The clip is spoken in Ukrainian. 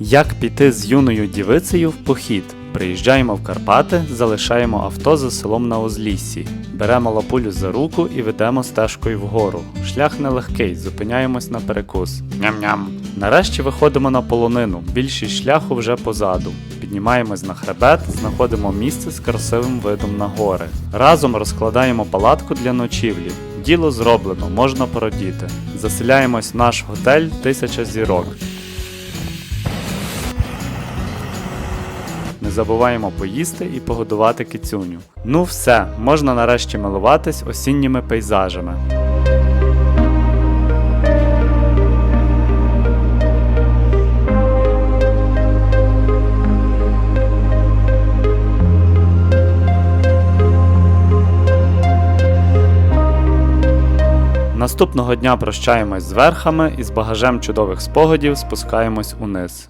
Як піти з юною дівицею в похід? Приїжджаємо в Карпати, залишаємо авто за селом на узліссі, беремо лапулю за руку і ведемо стежкою вгору. Шлях нелегкий, зупиняємось на перекус. Ням-ням. Нарешті виходимо на полонину. Більшість шляху вже позаду. Піднімаємось на хребет, знаходимо місце з красивим видом на гори. Разом розкладаємо палатку для ночівлі. Діло зроблено, можна порадіти. Заселяємось в наш готель Тисяча зірок. Не забуваємо поїсти і погодувати кицюню. Ну все, можна нарешті милуватись осінніми пейзажами. Наступного дня прощаємось з верхами і з багажем чудових спогадів спускаємось униз.